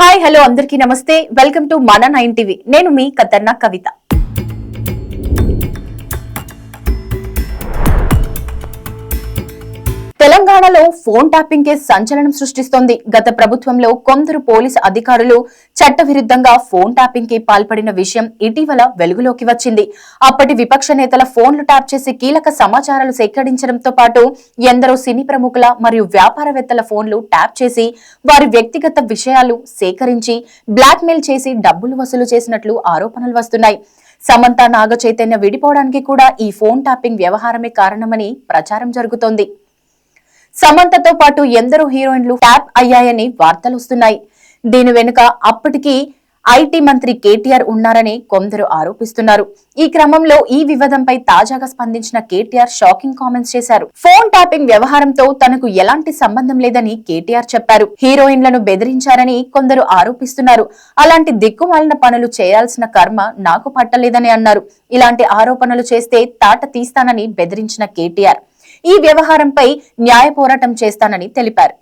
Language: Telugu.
హాయ్ హలో అందరికీ నమస్తే. వెల్కమ్ టు మన నైన్ టీవీ. నేను మీ కతర్నా కవిత. తెలంగాణలో ఫోన్ ట్యాపింగ్ కేసు సంచలనం సృష్టిస్తోంది. గత ప్రభుత్వంలో కొందరు పోలీసు అధికారులు చట్టవిరుద్ధంగా ఫోన్ ట్యాపింగ్కి పాల్పడిన విషయం ఇటీవల వెలుగులోకి వచ్చింది. అప్పటి విపక్ష నేతల ఫోన్లు ట్యాప్ చేసి కీలక సమాచారాలు సేకరించడంతో పాటు ఎందరో సినీ ప్రముఖుల మరియు వ్యాపారవేత్తల ఫోన్లు ట్యాప్ చేసి వారి వ్యక్తిగత విషయాలు సేకరించి బ్లాక్మెయిల్ చేసి డబ్బులు వసూలు చేసినట్లు ఆరోపణలు వస్తున్నాయి. సమంత నాగ చైతన్య విడిపోవడానికి కూడా ఈ ఫోన్ ట్యాపింగ్ వ్యవహారమే కారణమని ప్రచారం జరుగుతోంది. సమంతతో పాటు ఎందరో హీరోయిన్లు ట్యాప్ అయ్యాయని వార్తలు వస్తున్నాయి. దీని వెనుక అప్పటికి ఐటీ మంత్రి కేటీఆర్ ఉన్నారని కొందరు ఆరోపిస్తున్నారు. ఈ క్రమంలో ఈ వివాదంపై తాజాగా స్పందించిన కేటీఆర్ షాకింగ్ కామెంట్స్ చేశారు. ఫోన్ ట్యాపింగ్ వ్యవహారంతో తనకు ఎలాంటి సంబంధం లేదని కేటీఆర్ చెప్పారు. హీరోయిన్లను బెదిరించారని కొందరు ఆరోపిస్తున్నారు. అలాంటి దిక్కుమాలిన పనులు చేయాల్సిన కర్మ నాకు పట్టలేదని అన్నారు. ఇలాంటి ఆరోపణలు చేస్తే తాట తీస్తానని బెదిరించిన కేటీఆర్. ఈ వ్యవహారంపై న్యాయ పోరాటం చేస్తానని తెలిపారు.